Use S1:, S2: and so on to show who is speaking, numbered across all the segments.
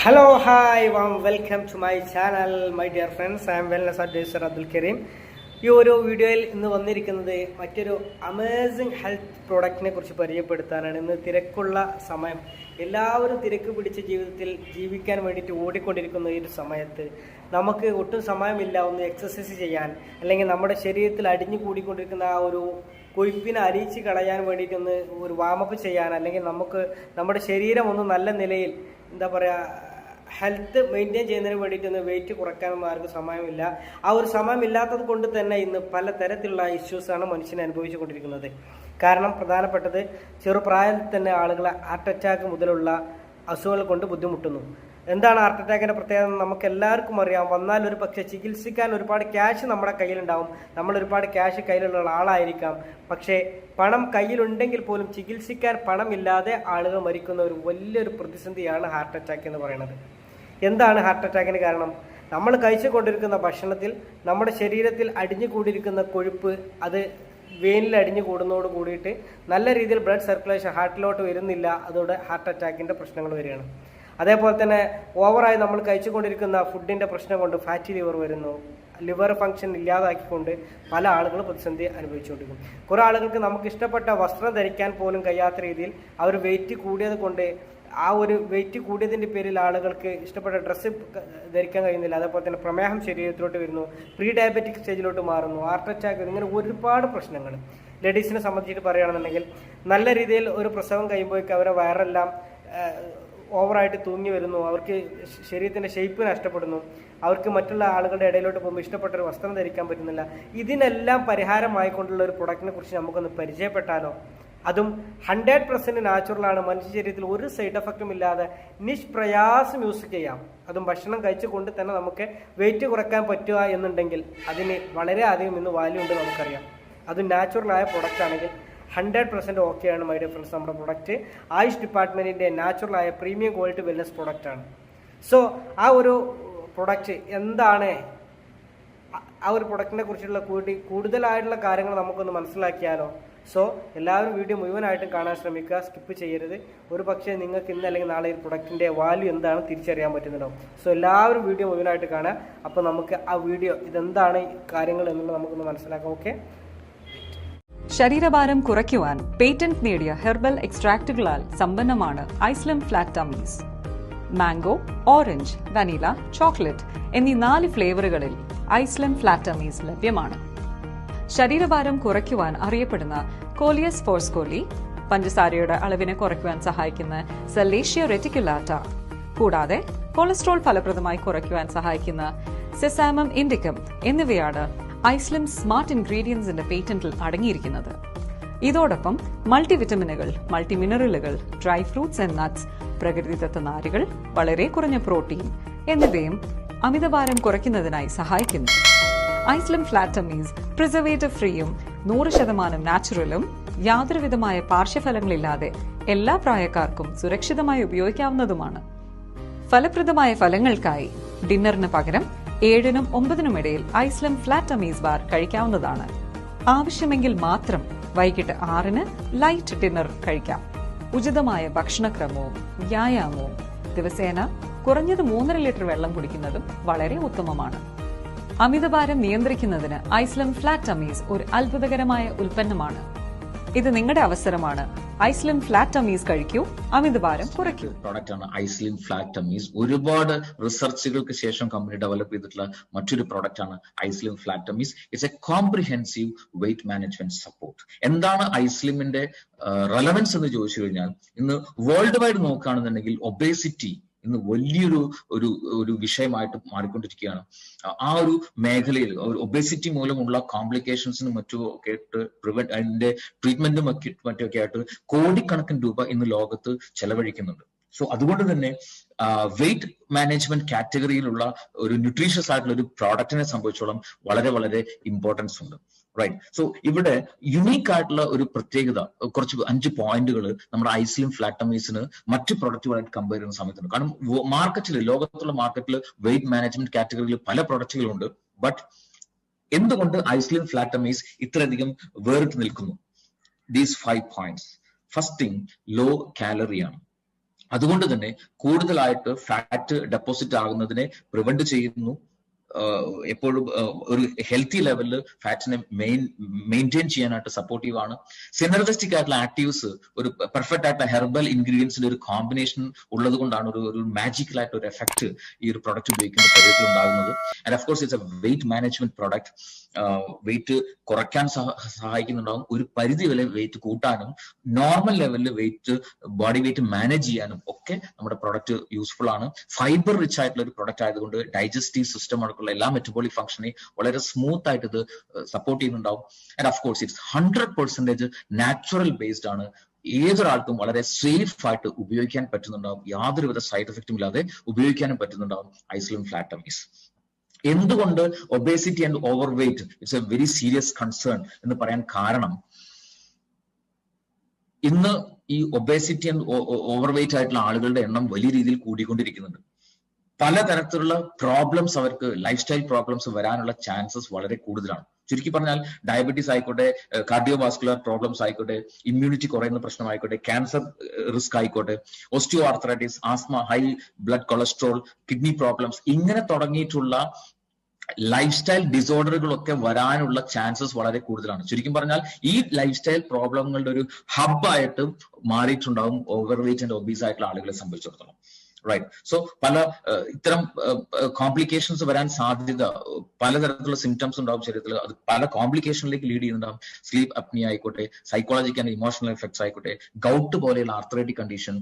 S1: Hello hi warm welcome to my channel my dear friends I'm wellness advisor Abdul Kareem ഈ ഒരു വീഡിയോയിൽ ഇന്ന് വന്നിരിക്കുന്നത് മറ്റൊരു അമേസിങ് ഹെൽത്ത് പ്രോഡക്റ്റിനെ കുറിച്ച് പരിചയപ്പെടുത്താനാണ്. ഇന്ന് തിരക്കുള്ള സമയം. എല്ലാവരും തിരക്ക് പിടിച്ച ജീവിതത്തിൽ ജീവിക്കാൻ വേണ്ടിയിട്ട് ഓടിക്കൊണ്ടിരിക്കുന്ന ഈ ഒരു സമയത്ത് നമുക്ക് ഒട്ടും സമയമില്ല ഒന്ന് എക്സസൈസ് ചെയ്യാൻ. അല്ലെങ്കിൽ നമ്മുടെ ശരീരത്തിൽ അടിഞ്ഞു കൂടിക്കൊണ്ടിരിക്കുന്ന ആ ഒരു കൊഴുപ്പിനെ അരിച്ച് കളയാൻ വേണ്ടിയിട്ടൊന്ന് ഒരു വാമപ്പ് ചെയ്യാൻ. അല്ലെങ്കിൽ നമുക്ക് നമ്മുടെ ശരീരം ഒന്ന് നല്ല നിലയിൽ എന്താ പറയുക ഹെൽത്ത് മെയിന്റെയിൻ ചെയ്യുന്നതിന് വേണ്ടിയിട്ടൊന്ന് വെയിറ്റ് കുറക്കാനൊന്നും ആർക്കും സമയമില്ല. ആ ഒരു സമയമില്ലാത്തത് കൊണ്ട് തന്നെ ഇന്ന് പല തരത്തിലുള്ള ഇഷ്യൂസാണ് മനുഷ്യനെ അനുഭവിച്ചുകൊണ്ടിരിക്കുന്നത്. കാരണം പ്രധാനപ്പെട്ടത് ചെറുപ്രായത്തിൽ തന്നെ ആളുകൾ ഹാർട്ട് അറ്റാക്ക് മുതലുള്ള അസുഖങ്ങൾ കൊണ്ട് ബുദ്ധിമുട്ടുന്നു. എന്താണ് ഹാർട്ട് അറ്റാക്കിന്റെ പ്രത്യേകത നമുക്ക് എല്ലാവർക്കും അറിയാം. വന്നാൽ ഒരു പക്ഷേ ചികിത്സിക്കാൻ ഒരുപാട് ക്യാഷ് നമ്മുടെ കയ്യിലുണ്ടാവും. നമ്മൾ ഒരുപാട് ക്യാഷ് കയ്യിലുള്ള ആളായിരിക്കാം പക്ഷേ പണം കയ്യിലുണ്ടെങ്കിൽ പോലും ചികിത്സിക്കാൻ പണമില്ലാതെ ആളുകൾ മരിക്കുന്ന ഒരു വലിയൊരു പ്രതിസന്ധിയാണ് ഹാർട്ട് അറ്റാക്ക് എന്ന് പറയുന്നത്. എന്താണ് ഹാർട്ട് അറ്റാക്കിന് കാരണം? നമ്മൾ കഴിച്ചുകൊണ്ടിരിക്കുന്ന ഭക്ഷണത്തിൽ നമ്മുടെ ശരീരത്തിൽ അടിഞ്ഞു കൂടിയിരിക്കുന്ന കൊഴുപ്പ് അത് വെയിനിൽ അടിഞ്ഞു കൂടുന്നതോട് കൂടിയിട്ട് നല്ല രീതിയിൽ ബ്ലഡ് സർക്കുലേഷൻ ഹാർട്ടിലോട്ട് വരുന്നില്ല. അതോടെ ഹാർട്ട് അറ്റാക്കിന്റെ പ്രശ്നങ്ങൾ വരികയാണ്. അതേപോലെ തന്നെ ഓവറായി നമ്മൾ കഴിച്ചുകൊണ്ടിരിക്കുന്ന ഫുഡിന്റെ പ്രശ്നം കൊണ്ട് ഫാറ്റി ലിവർ വരുന്നു. ലിവർ ഫംഗ്ഷൻ ഇല്ലാതാക്കിക്കൊണ്ട് പല ആളുകൾ പ്രതിസന്ധി അനുഭവിച്ചുകൊണ്ടിരിക്കും. കുറേ ആളുകൾക്ക് നമുക്ക് ഇഷ്ടപ്പെട്ട വസ്ത്രം ധരിക്കാൻ പോലും കഴിയാത്ത രീതിയിൽ അവർ വെയിറ്റ് കൂടിയത് കൊണ്ട് ആ ഒരു വെയിറ്റ് കൂടിയതിന്റെ പേരിൽ ആളുകൾക്ക് ഇഷ്ടപ്പെട്ട ഡ്രസ്സ് ധരിക്കാൻ കഴിയുന്നില്ല. അതേപോലെ തന്നെ പ്രമേഹം ശരീരത്തിലോട്ട് വരുന്നു പ്രീ ഡയബറ്റിക് സ്റ്റേജിലോട്ട് മാറുന്നു ഹാർട്ട് അറ്റാക്ക് ഇങ്ങനെ ഒരുപാട് പ്രശ്നങ്ങൾ. ലേഡീസിനെ സംബന്ധിച്ചിട്ട് പറയുകയാണെന്നുണ്ടെങ്കിൽ നല്ല രീതിയിൽ ഒരു പ്രസവം കഴിയുമ്പോഴേക്ക് അവരെ വയറെല്ലാം ഓവറായിട്ട് തൂങ്ങി വരുന്നു. അവർക്ക് ശരീരത്തിന്റെ ഷേപ്പ് നഷ്ടപ്പെടുന്നു. അവർക്ക് മറ്റുള്ള ആളുകളുടെ ഇടയിലോട്ട് പോകുമ്പോൾ ഇഷ്ടപ്പെട്ട ഒരു വസ്ത്രം ധരിക്കാൻ പറ്റുന്നില്ല. ഇതിനെല്ലാം പരിഹാരമായിക്കൊണ്ടുള്ള ഒരു പ്രൊഡക്റ്റിനെ കുറിച്ച് നമുക്കൊന്ന് പരിചയപ്പെട്ടാലോ? അതും ഹൺഡ്രഡ് പെർസെന്റ് നാച്ചുറലാണ് മനുഷ്യ ശരീരത്തിൽ ഒരു സൈഡ് എഫക്റ്റും ഇല്ലാതെ നിഷ്പ്രയാസം യൂസ് ചെയ്യാം. അതും ഭക്ഷണം കഴിച്ചുകൊണ്ട് തന്നെ നമുക്ക് വെയിറ്റ് കുറയ്ക്കാൻ പറ്റുക എന്നുണ്ടെങ്കിൽ അതിന് വളരെയധികം ഇന്ന് വാല്യൂ ഉണ്ട് നമുക്കറിയാം. അത് നാച്ചുറലായ പ്രൊഡക്റ്റ് ആണെങ്കിൽ ഹൺഡ്രഡ് പെർസെന്റ് ഓക്കെയാണ് മൈ ഡിയർ ഫ്രണ്ട്സ് നമ്മുടെ പ്രൊഡക്റ്റ് ആയുഷ് ഡിപ്പാർട്ട്മെന്റിന്റെ നാച്ചുറലായ പ്രീമിയം ക്വാളിറ്റി വെൽനസ് പ്രൊഡക്റ്റ് ആണ്. സോ ആ ഒരു പ്രൊഡക്റ്റ് എന്താണ്? ആ ഒരു പ്രൊഡക്റ്റിനെ കുറിച്ചുള്ള കൂടി കൂടുതലായിട്ടുള്ള കാര്യങ്ങൾ നമുക്കൊന്ന് മനസ്സിലാക്കിയാലോ? സോ എല്ലാവരും വീഡിയോ മുഴുവനായിട്ടും കാണാൻ ശ്രമിക്കുക സ്കിപ്പ് ചെയ്യരുത്. ഒരു പക്ഷേ നിങ്ങൾക്ക് ഇന്ന് അല്ലെങ്കിൽ നാളെ ഈ പ്രൊഡക്റ്റിന്റെ വാല്യൂ എന്താണ് തിരിച്ചറിയാൻ പറ്റുന്നുണ്ടാവും. സോ എല്ലാവരും വീഡിയോ മുഴുവനായിട്ട് കാണുക. അപ്പോൾ നമുക്ക് ആ വീഡിയോ ഇതെന്താണ് കാര്യങ്ങൾ എന്നുള്ളത് നമുക്കൊന്ന് മനസ്സിലാക്കാം ഓക്കെ
S2: ശരീരഭാരം കുറയ്ക്കുവാൻ പേറ്റന്റ് നേടിയ ഹെർബൽ എക്സ്ട്രാക്റ്റുകളാൽ സമ്പന്നമാണ് iSlim flat tummies. Mango orange vanilla chocolate എന്നീ നാല് ഫ്ലേവറുകളിൽ ഐസ്ലം ഫ്ലാറ്റ് ടമ്മീസ് ലഭ്യമാണ്. ശരീരഭാരം കുറയ്ക്കുവാൻ അറിയപ്പെടുന്ന കോലിയസ് ഫോർസ്കോലി പഞ്ചസാരയുടെ അളവിനെ കുറയ്ക്കുവാൻ സഹായിക്കുന്ന സെല്ലേഷ്യ റെറ്റിക്കുലാറ്റ. കൂടാതെ കൊളസ്ട്രോൾ ഫലപ്രദമായി കുറയ്ക്കുവാൻ സഹായിക്കുന്ന സെസാമം ഇൻഡിക്കം എന്നിവയാണ് ഐസ്ലിം സ്മാർട്ട് ഇൻഗ്രീഡിയൻസിന്റെ പേറ്റന്റിൽ അടങ്ങിയിരിക്കുന്നത്. ഇതോടൊപ്പം മൾട്ടിവിറ്റമിനുകൾ മൾട്ടി മിനറലുകൾ ഡ്രൈ ഫ്രൂട്ട്സ് ആൻഡ് നട്ട്സ് പ്രകൃതിദത്ത നാരുകൾ വളരെ കുറഞ്ഞ പ്രോട്ടീൻ എന്നിവയും അമിതഭാരം കുറയ്ക്കുന്നതിനായി സഹായിക്കുന്നു. ഐസ്ലിം ഫ്ലാറ്റമീസ് പ്രിസർവേറ്റീവ് ഫ്രീയും നൂറ് ശതമാനം നാച്ചുറലും യാതൊരുവിധമായ പാർശ്വഫലങ്ങളില്ലാതെ എല്ലാ പ്രായക്കാർക്കും സുരക്ഷിതമായി ഉപയോഗിക്കാവുന്നതുമാണ്. ഫലപ്രദമായ ഫലങ്ങൾക്കായി ഡിന്നറിന് പകരം ഏഴിനും ഒമ്പതിനും ഇടയിൽ ഐസ്ലം ഫ്ലാറ്റ് അമീസ് ബാർ കഴിക്കാവുന്നതാണ്. ആവശ്യമെങ്കിൽ മാത്രം വൈകിട്ട് ആറിന് ലൈറ്റ് ഡിന്നർ കഴിക്കാം. ഉചിതമായ ഭക്ഷണക്രമവും വ്യായാമവും ദിവസേന കുറഞ്ഞത് മൂന്നര ലിറ്റർ വെള്ളം കുടിക്കുന്നതും വളരെ ഉത്തമമാണ്. അമിതഭാരം നിയന്ത്രിക്കുന്നതിന് ഐസ്ലം ഫ്ലാറ്റ് അമീസ് ഒരു അത്ഭുതകരമായ ഉൽപ്പന്നമാണ്. ഇത് നിങ്ങളുടെ അവസരമാണ്. ഐസ്ലിം ഫ്ലാറ്റ് അമീസ് കഴിക്കൂ അമിതഭാരം കുറയ്ക്കൂ.
S3: പ്രോഡക്റ്റ് ആണ് ഐസ്ലിം ഫ്ലാറ്റ് അമീസ് ഒരുപാട് റിസർച്ചുകൾക്ക് ശേഷം കമ്പനി ഡെവലപ്പ് ചെയ്തിട്ടുള്ള മറ്റൊരു പ്രോഡക്റ്റ് ആണ് iSlim flat tummies it's a comprehensive weight management support എന്താണ് ഐസ്ലിമിന്റെ റെലവൻസ് എന്ന് ചോദിച്ചു കഴിഞ്ഞാൽ ഇന്ന് വേൾഡ് വൈഡ് നോക്കുകയാണെന്നുണ്ടെങ്കിൽ ഒബേസിറ്റി ഇന്ന് വലിയൊരു ഒരു ഒരു വിഷയമായിട്ട് മാറിക്കൊണ്ടിരിക്കുകയാണ്. ആ ഒരു മേഖലയിൽ ഒബേസിറ്റി മൂലമുള്ള കോംപ്ലിക്കേഷൻസിനും മറ്റും ഒക്കെ ആയിട്ട് പ്രിവെന്റ് അതിന്റെ ട്രീറ്റ്മെന്റും ഒക്കെ മറ്റൊക്കെ ആയിട്ട് കോടിക്കണക്കിന് രൂപ ഇന്ന് ലോകത്ത് ചെലവഴിക്കുന്നുണ്ട്. സോ അതുകൊണ്ട് തന്നെ വെയിറ്റ് മാനേജ്മെന്റ് കാറ്റഗറിയിലുള്ള ഒരു ന്യൂട്രീഷ്യസ് ആയിട്ടുള്ള ഒരു പ്രോഡക്റ്റിനെ സംബന്ധിച്ചോളം വളരെ വളരെ ഇമ്പോർട്ടൻസ് ഉണ്ട്. റൈറ്റ് സോ ഇവിടെ യുണീക്ക് ആയിട്ടുള്ള ഒരു പ്രത്യേകത കുറച്ച് അഞ്ച് പോയിന്റുകൾ നമ്മുടെ ഐസിലും ഫ്ലാറ്റമീസിന് മറ്റ് പ്രൊഡക്റ്റുകളായിട്ട് കമ്പയർ ചെയ്യുന്ന സമയത്തുണ്ട്. കാരണം മാർക്കറ്റിൽ ലോകത്തുള്ള മാർക്കറ്റിൽ വെയിറ്റ് മാനേജ്മെന്റ് കാറ്റഗറിയിൽ പല പ്രൊഡക്റ്റുകളുണ്ട് ബട്ട് എന്തുകൊണ്ട് ഐസ്ലിം ഫ്ലാറ്റമീസ് ഇത്രയധികം വേറിട്ട് നിൽക്കുന്നു? These five points first thing low കാലറിയാണ് അതുകൊണ്ട് തന്നെ കൂടുതലായിട്ട് ഫാറ്റ് ഡെപ്പോസിറ്റ് ആകുന്നതിനെ പ്രിവെന്റ് ചെയ്യുന്നു. എപ്പോഴും ഒരു ഹെൽത്തി ലെവലിൽ ഫാറ്റിനെ മെയിൻ മെയിന്റെയിൻ ചെയ്യാനായിട്ട് സപ്പോർട്ടീവ് ആണ്. സിനർജസ്റ്റിക് ആയിട്ടുള്ള ആക്റ്റീവ്സ് ഒരു പെർഫെക്റ്റ് ആയിട്ടുള്ള ഹെർബൽ ഇൻഗ്രീഡിയൻസിന്റെ ഒരു കോമ്പിനേഷൻ ഉള്ളത് കൊണ്ടാണ് ഒരു ഒരു മാജിക്കൽ ആയിട്ട് ഒരു എഫക്ട് ഈ ഒരു പ്രൊഡക്റ്റ് ഉപയോഗിക്കുന്ന ശരീരത്തിൽ ഉണ്ടാകുന്നത്. And of course it's a weight management product weight കുറയ്ക്കാൻ സഹായിക്കുന്നുണ്ടാകും ഒരു പരിധി വരെ വെയിറ്റ് കൂട്ടാനും നോർമൽ ലെവലിൽ വെയിറ്റ് ബോഡി വെയിറ്റ് മാനേജ് ചെയ്യാനും ഒക്കെ നമ്മുടെ പ്രൊഡക്റ്റ് യൂസ്ഫുൾ ആണ്. ഫൈബർ റിച്ച് ആയിട്ടുള്ള ഒരു പ്രൊഡക്റ്റ് ആയതുകൊണ്ട് ഡൈജസ്റ്റീവ് സിസ്റ്റം അടക്കമുള്ള എല്ലാ മെറ്റബോളിക് ഫംഗ്ഷനെ വളരെ സ്മൂത്ത് ആയിട്ട് ഇത് സപ്പോർട്ട് ചെയ്യുന്നുണ്ടാവും. And of course it's hundred percentage natural based ആണ്. ഏതൊരാൾക്കും വളരെ സേഫ് ആയിട്ട് ഉപയോഗിക്കാൻ പറ്റുന്നുണ്ടാവും. യാതൊരുവിധ സൈഡ് എഫക്റ്റും ഇല്ലാതെ ഉപയോഗിക്കാനും പറ്റുന്നുണ്ടാവും ഐസ്ലിം ഫ്ലാറ്റമീസ് എന്തുകൊണ്ട് obesity and overweight it's a very serious concern എന്ന് പറയാൻ കാരണം? ഇന്ന് ഈ ഒബേസിറ്റി ആൻഡ് ഓവർ വെയിറ്റ് ആയിട്ടുള്ള ആളുകളുടെ എണ്ണം വലിയ രീതിയിൽ കൂടിക്കൊണ്ടിരിക്കുന്നുണ്ട്. പലതരത്തിലുള്ള പ്രോബ്ലംസ് അവർക്ക് ലൈഫ് സ്റ്റൈൽ പ്രോബ്ലംസ് വരാനുള്ള ചാൻസസ് വളരെ കൂടുതലാണ്. ചുരുക്കി പറഞ്ഞാൽ ഡയബറ്റീസ് ആയിക്കോട്ടെ കാർഡിയോവാസ്കുലർ പ്രോബ്ലംസ് ആയിക്കോട്ടെ ഇമ്മ്യൂണിറ്റി കുറയുന്ന പ്രശ്നമായിക്കോട്ടെ ക്യാൻസർ റിസ്ക് ആയിക്കോട്ടെ osteoarthritis asthma high blood cholesterol kidney problems ഇങ്ങനെ തുടങ്ങിയിട്ടുള്ള ലൈഫ് സ്റ്റൈൽ ഡിസോർഡറുകളൊക്കെ വരാനുള്ള ചാൻസസ് വളരെ കൂടുതലാണ്. ചുരുക്കി പറഞ്ഞാൽ ഈ ലൈഫ് സ്റ്റൈൽ പ്രോബ്ലങ്ങളുടെ ഒരു ഹബ്ബായിട്ട് മാറിയിട്ടുണ്ടാവും ഓവർ വെയിറ്റ് ആൻഡ് ഒബീസ് ആയിട്ടുള്ള ആളുകളെ സംബന്ധിച്ചിടത്തോളം. റൈറ്റ് സോ പല ഇത്തരം കോംപ്ലിക്കേഷൻസ് വരാൻ സാധ്യത പലതരത്തിലുള്ള സിംറ്റംസ് ഉണ്ടാവും ശരീരത്തിൽ. അത് പല കോംപ്ലിക്കേഷനിലേക്ക് ലീഡ് ചെയ്യുന്നുണ്ടാവും. സ്ലീപ്പ് അപ്നി ആയിക്കോട്ടെ സൈക്കോളജിക്കൽ ആൻഡ് ഇമോഷണൽ എഫക്ട്സ് ആയിക്കോട്ടെ ഗൗട്ട് പോലെയുള്ള arthritic condition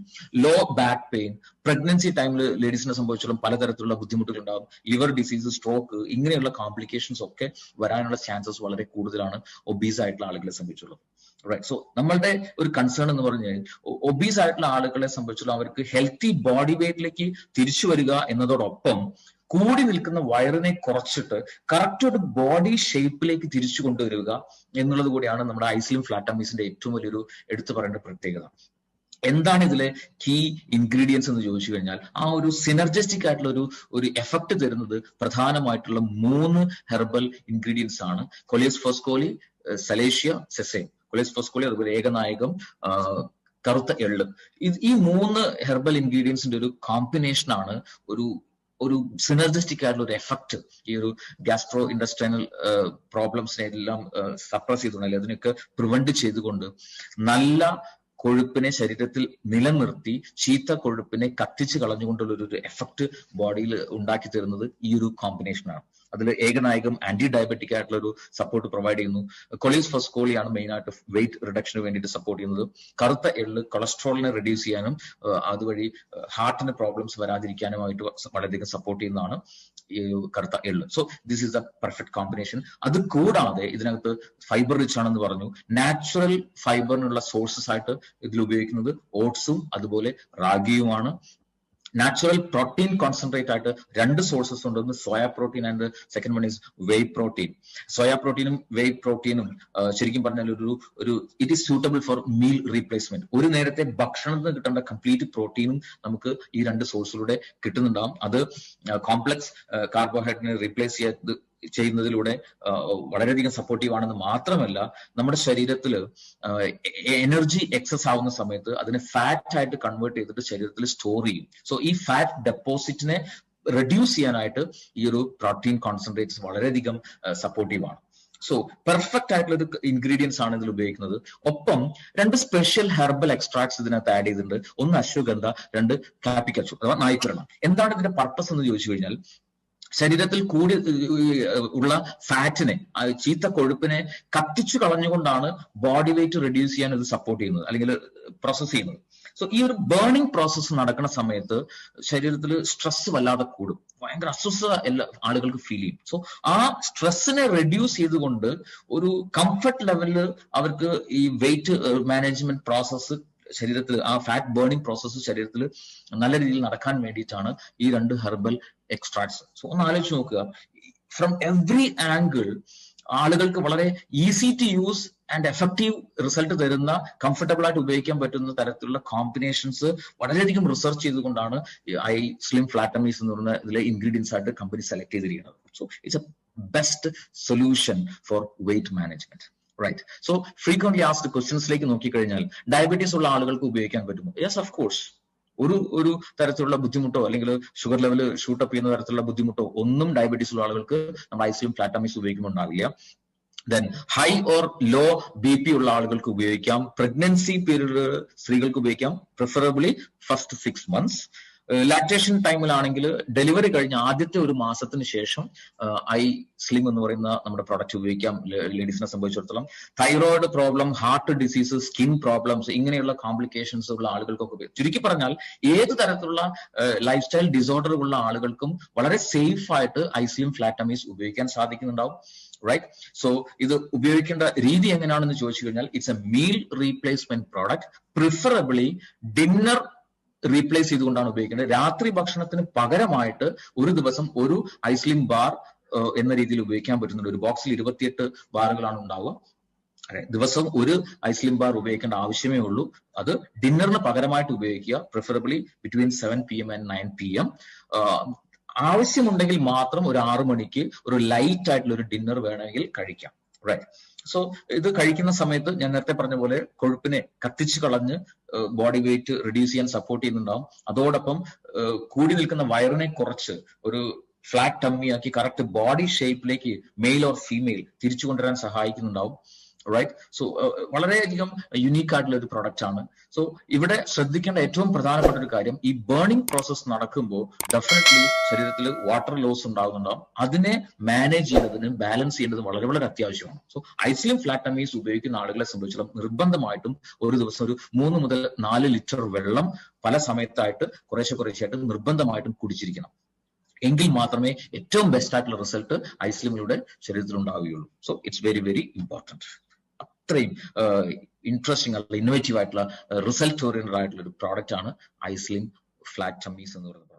S3: low back pain pregnancy ടൈമിൽ ലേഡീസിനെ സംബന്ധിച്ചോളം പലതരത്തിലുള്ള ബുദ്ധിമുട്ടുകൾ ഉണ്ടാവും. ലിവർ ഡിസീസ് സ്ട്രോക്ക് ഇങ്ങനെയുള്ള കോംപ്ലിക്കേഷൻസ് ഒക്കെ വരാനുള്ള ചാൻസസ് വളരെ കൂടുതലാണ് ഒബീസ് ആയിട്ടുള്ള ആളുകളെ സംബന്ധിച്ചുള്ളത് റൈറ്റ് സോ നമ്മളുടെ ഒരു കൺസേൺ എന്ന് പറഞ്ഞു കഴിഞ്ഞാൽ ഒബീസ് ആയിട്ടുള്ള ആളുകളെ സംബന്ധിച്ചുള്ള അവർക്ക് ഹെൽത്തി ബോഡി വെയിറ്റിലേക്ക് തിരിച്ചു വരിക എന്നതോടൊപ്പം കൂടി നിൽക്കുന്ന വയറിനെ കുറച്ചിട്ട് കറക്റ്റ് ഒരു ബോഡി ഷേപ്പിലേക്ക് തിരിച്ചു കൊണ്ടുവരിക എന്നുള്ളത് കൂടിയാണ് നമ്മുടെ ഐസ്ലിം ഫ്ലാറ്റമീസിന്റെ ഏറ്റവും വലിയൊരു എടുത്തു പറയേണ്ട പ്രത്യേകത. എന്താണ് ഇതിലെ കീ ഇൻഗ്രീഡിയൻസ് എന്ന് ചോദിച്ചു കഴിഞ്ഞാൽ ആ ഒരു സിനർജസ്റ്റിക് ആയിട്ടുള്ള ഒരു ഒരു എഫക്ട് തരുന്നത് പ്രധാനമായിട്ടുള്ള മൂന്ന് ഹെർബൽ ഇൻഗ്രീഡിയൻസ് ആണ്. കൊലിയസ് ഫോസ്കോലി സലേഷ്യ സെസൈം കൊലിയസ് ഫസ്കുളി അതുപോലെ ഏകനായകം കറുത്ത എള്ള്. ഈ മൂന്ന് ഹെർബൽ ഇൻഗ്രീഡിയൻസിന്റെ ഒരു കോമ്പിനേഷൻ ആണ് ഒരു ഒരു സിനർജിസ്റ്റിക് ആയിട്ടുള്ള ഒരു എഫക്ട് ഈ ഒരു ഗ്യാസ്ട്രോ ഇൻഡസ്ട്രിയൽ പ്രോബ്ലംസിനെ എല്ലാം സപ്രസ് ചെയ്തുകൊണ്ട് അതിനൊക്കെ പ്രിവെന്റ് ചെയ്തുകൊണ്ട് നല്ല കൊഴുപ്പിനെ ശരീരത്തിൽ നിലനിർത്തി ചീത്ത കൊഴുപ്പിനെ കത്തിച്ച് കളഞ്ഞുകൊണ്ടുള്ള ഒരു എഫക്ട് ബോഡിയിൽ ഉണ്ടാക്കി തരുന്നത് ഈ ഒരു കോമ്പിനേഷനാണ് അതിൽ ഏകനായകം ആന്റി ഡയബറ്റിക് ആയിട്ടുള്ള ഒരു സപ്പോർട്ട് പ്രൊവൈഡ് ചെയ്യുന്നു. കൊളീസ് ഫസ്കോളിയാണ് മെയിൻ ആയിട്ട് വെയിറ്റ് റിഡക്ഷന് വേണ്ടിയിട്ട് സപ്പോർട്ട് ചെയ്യുന്നത്. കറുത്ത എള്ള് കൊളസ്ട്രോളിനെ റെഡ്യൂസ് ചെയ്യാനും അതുവഴി ഹാർട്ടിന് പ്രോബ്ലംസ് വരാതിരിക്കാനുമായിട്ട് വളരെയധികം സപ്പോർട്ട് ചെയ്യുന്നതാണ് ഈ കറുത്ത എള്ള്. So this is a perfect combination അത് കൂടാതെ ഇതിനകത്ത് ഫൈബർ റിച്ച് ആണെന്ന് പറഞ്ഞു. നാച്ചുറൽ ഫൈബറിനുള്ള സോഴ്സസ് ആയിട്ട് ഇതിൽ ഉപയോഗിക്കുന്നത് ഓട്സും അതുപോലെ റാഗിയുമാണ്. നാച്ചുറൽ പ്രോട്ടീൻ കോൺസെൻട്രേറ്റ് ആയിട്ട് രണ്ട് സോഴ്സസ് ഉണ്ട് ഒന്ന് soya protein and second one is whey protein soya പ്രോട്ടീനും വെയ് പ്രോട്ടീനും ശരിക്കും പറഞ്ഞാൽ ഒരു ഒരു it is suitable for meal replacement ഒരു നേരത്തെ ഭക്ഷണത്തിൽ നിന്ന് കിട്ടേണ്ട കംപ്ലീറ്റ് പ്രോട്ടീനും നമുക്ക് ഈ രണ്ട് സോഴ്സിലൂടെ കിട്ടുന്നുണ്ടാവും. അത് കോംപ്ലക്സ് കാർബോഹൈഡ്രേറ്റിനെ റീപ്ലേസ് ചെയ്ത് ചെയ്യുന്നതിലൂടെ വളരെയധികം സപ്പോർട്ടീവ് ആണെന്ന് മാത്രമല്ല നമ്മുടെ ശരീരത്തിൽ എനർജി എക്സസ് ആവുന്ന സമയത്ത് അതിനെ ഫാറ്റ് ആയിട്ട് കൺവേർട്ട് ചെയ്തിട്ട് ശരീരത്തിൽ സ്റ്റോർ ചെയ്യും. സോ ഈ ഫാറ്റ് ഡെപ്പോസിറ്റിനെ റെഡ്യൂസ് ചെയ്യാനായിട്ട് ഈ ഒരു പ്രോട്ടീൻ കോൺസെൻട്രേറ്റ്സ് വളരെയധികം സപ്പോർട്ടീവ് ആണ്. സോ പെർഫെക്റ്റ് ആയിട്ടുള്ള ഒരു ഇൻഗ്രീഡിയൻസ് ആണ് ഇതിൽ ഉപയോഗിക്കുന്നത്. ഒപ്പം രണ്ട് സ്പെഷ്യൽ ഹെർബൽ എക്സ്ട്രാക്ട്സ് ഇതിനകത്ത് ആഡ് ചെയ്തിട്ടുണ്ട്. ഒന്ന് അശ്വഗന്ധ രണ്ട് കാപ്പിക്കച്ചു അഥവാ നായ്ക്കുരണം എന്താണ് ഇതിന്റെ പർപ്പസ് എന്ന് ചോദിച്ചു കഴിഞ്ഞാൽ ശരീരത്തിൽ കൂടി ഉള്ള ഫാറ്റിനെ ചീത്ത കൊഴുപ്പിനെ കത്തിച്ചു കളഞ്ഞുകൊണ്ടാണ് ബോഡി വെയിറ്റ് റെഡ്യൂസ് ചെയ്യാൻ ഇത് സപ്പോർട്ട് ചെയ്യുന്നത് അല്ലെങ്കിൽ പ്രോസസ് ചെയ്യുന്നത്. സോ ഈ ഒരു ബേണിംഗ് പ്രോസസ്സ് നടക്കുന്ന സമയത്ത് ശരീരത്തിൽ സ്ട്രെസ് വല്ലാതെ കൂടും. ഭയങ്കര അസ്വസ്ഥത എല്ലാ ആളുകൾക്ക് ഫീൽ ചെയ്യും. സോ ആ സ്ട്രെസ്സിനെ റെഡ്യൂസ് ചെയ്തുകൊണ്ട് ഒരു കംഫർട്ട് ലെവലിൽ അവർക്ക് ഈ വെയിറ്റ് മാനേജ്മെന്റ് പ്രോസസ്സ് ശരീരത്തിൽ ആ ഫാറ്റ് ബേണിംഗ് പ്രോസസ്സ് ശരീരത്തിൽ നല്ല രീതിയിൽ നടക്കാൻ വേണ്ടിയിട്ടാണ് ഈ രണ്ട് ഹെർബൽ എക്സ്ട്രാക്ട്സ് സോ ഒന്ന് ആലോചിച്ച് നോക്കുക. ഫ്രം എവറി ആംഗിൾ ആളുകൾക്ക് വളരെ easy to use and effective result തരുന്ന കംഫർട്ടബിൾ ആയിട്ട് ഉപയോഗിക്കാൻ പറ്റുന്ന തരത്തിലുള്ള കോമ്പിനേഷൻസ് വളരെയധികം റിസർച്ച് ചെയ്തുകൊണ്ടാണ് ഐ സ്ലിം ഫ്ലാറ്റമീസ് എന്ന് പറയുന്ന ഇതിലെ ഇൻഗ്രീഡിയൻസ് ആയിട്ട് കമ്പനി സെലക്ട് ചെയ്തിരിക്കുന്നത്. So it's a best solution for weight management right so frequent asked ക്വസ്റ്റ്യൻസിലേക്ക് നോക്കിക്കഴിഞ്ഞാൽ ഡയബറ്റീസ് ഉള്ള ആളുകൾക്ക് ഉപയോഗിക്കാൻ പറ്റുമോ? യെസ് ഓഫ് കോഴ്സ് ഒരു ഒരു തരത്തിലുള്ള ബുദ്ധിമുട്ടോ അല്ലെങ്കിൽ ഷുഗർ ലെവൽ ഷൂട്ടപ്പ് ചെയ്യുന്ന തരത്തിലുള്ള ബുദ്ധിമുട്ടോ ഒന്നും ഡയബറ്റീസ് ഉള്ള ആളുകൾക്ക് നമ്മൾ ഐസ്ലിം ഫ്ലാറ്റാമിക്സ് ഉപയോഗിക്കുമ്പോൾ ഉണ്ടാവില്ല then high or low B P ഉള്ള ആളുകൾക്ക് ഉപയോഗിക്കാം. പ്രഗ്നൻസി പീരീഡ് സ്ത്രീകൾക്ക് ഉപയോഗിക്കാം. Preferably first six months lactation ടൈമിലാണെങ്കിൽ delivery കഴിഞ്ഞ ആദ്യത്തെ ഒരു മാസത്തിന് ശേഷം ഐ സ്ലിം എന്ന് പറയുന്ന നമ്മുടെ പ്രൊഡക്റ്റ് ഉപയോഗിക്കാം. ലേഡീസിനെ സംബന്ധിച്ചിടത്തോളം. Thyroid problem heart disease skin problems ഇങ്ങനെയുള്ള കോംപ്ലിക്കേഷൻസ് ഉള്ള ആളുകൾക്കൊക്കെ ഉപയോഗിക്കും ചുരുക്കി പറഞ്ഞാൽ ഏത് തരത്തിലുള്ള ലൈഫ് സ്റ്റൈൽ ഡിസോർഡർ ഉള്ള ആളുകൾക്കും വളരെ സേഫ് ആയിട്ട് ഐസ്ലിം ഫ്ലാറ്റമീസ് ഉപയോഗിക്കാൻ സാധിക്കുന്നുണ്ടാവും. റൈറ്റ് സോ ഇത് ഉപയോഗിക്കേണ്ട രീതി എങ്ങനെയാണെന്ന് ചോദിച്ചു കഴിഞ്ഞാൽ it's a meal replacement product preferably dinner replace ചെയ്തുകൊണ്ടാണ് ഉപയോഗിക്കുന്നത് രാത്രി ഭക്ഷണത്തിന് പകരമായിട്ട് ഒരു ദിവസം ഒരു ഐസ്ലിം ബാർ എന്ന രീതിയിൽ ഉപയോഗിക്കാൻ പറ്റുന്നുണ്ട്. ഒരു ബോക്സിൽ ഇരുപത്തിയെട്ട് ബാറുകളാണ് ഉണ്ടാവുക. ദിവസം ഒരു ഐസ്ലിം ബാർ ഉപയോഗിക്കേണ്ട ആവശ്യമേ ഉള്ളൂ. അത് ഡിന്നറിന് പകരമായിട്ട് ഉപയോഗിക്കുക. Preferably between seven P M and nine P M ആവശ്യമുണ്ടെങ്കിൽ മാത്രം ഒരു ആറു മണിക്ക് ഒരു ലൈറ്റ് ആയിട്ടുള്ള ഒരു ഡിന്നർ വേണമെങ്കിൽ കഴിക്കാം. റൈറ്റ് സോ ഇത് കഴിക്കുന്ന സമയത്ത് ഞാൻ നേരത്തെ പറഞ്ഞ പോലെ കൊഴുപ്പിനെ കത്തിച്ചു കളഞ്ഞ് ബോഡി വെയിറ്റ് റിഡ്യൂസ് ചെയ്യാൻ സപ്പോർട്ട് ചെയ്യുന്നുണ്ടാവും. അതോടൊപ്പം കൂടി നിൽക്കുന്ന വയറിനെ കുറച്ച് ഒരു ഫ്ലാറ്റ് ടമ്മിയാക്കി കറക്റ്റ് ബോഡി ഷേപ്പിലേക്ക് മെയിൽ ഓർ ഫീമെയിൽ തിരിച്ചു കൊണ്ടുവരാൻ സഹായിക്കുന്നുണ്ടാവും. റൈറ്റ് സോ വളരെയധികം യുണീക്ക് ആയിട്ടുള്ള ഒരു പ്രൊഡക്റ്റ് ആണ്. സോ ഇവിടെ ശ്രദ്ധിക്കേണ്ട ഏറ്റവും പ്രധാനപ്പെട്ട ഒരു കാര്യം ഈ ബേണിംഗ് പ്രോസസ് നടക്കുമ്പോൾ ഡെഫിനറ്റ്ലി ശരീരത്തിൽ വാട്ടർ ലോസ് ഉണ്ടാകുന്നുണ്ടാവും. അതിനെ മാനേജ് ചെയ്യുന്നതിന് ബാലൻസ് ചെയ്യേണ്ടതും വളരെ വളരെ അത്യാവശ്യമാണ്. സോ ഐസിയം ഫ്ലാറ്റമീസ് ഉപയോഗിക്കുന്ന ആളുകളെ സംബന്ധിച്ചിടത്തോളം നിർബന്ധമായിട്ടും ഒരു ദിവസം ഒരു മൂന്ന് മുതൽ നാല് ലിറ്റർ വെള്ളം പല സമയത്തായിട്ട് കുറേശ്ശെ കുറേശ്ശെയായിട്ട് നിർബന്ധമായിട്ടും കുടിച്ചിരിക്കണം. എങ്കിൽ മാത്രമേ ഏറ്റവും ബെസ്റ്റ് ആയിട്ടുള്ള റിസൾട്ട് ഐസ്ലിമിലൂടെ ശരീരത്തിൽ ഉണ്ടാവുകയുള്ളൂ so it's very very important അത്രയും ഇൻട്രസ്റ്റിംഗ് ആയിട്ടുള്ള ഇന്നോവേറ്റീവ് ആയിട്ടുള്ള റിസൾട്ട് ഓറിയന്റഡ് ആയിട്ടുള്ള ഒരു പ്രോഡക്റ്റ് ആണ് ഐസ്ലിം ഫ്ലാറ്റ് ടമ്മീസ് എന്ന് പറയുന്ന പ്രോഡക്റ്റ്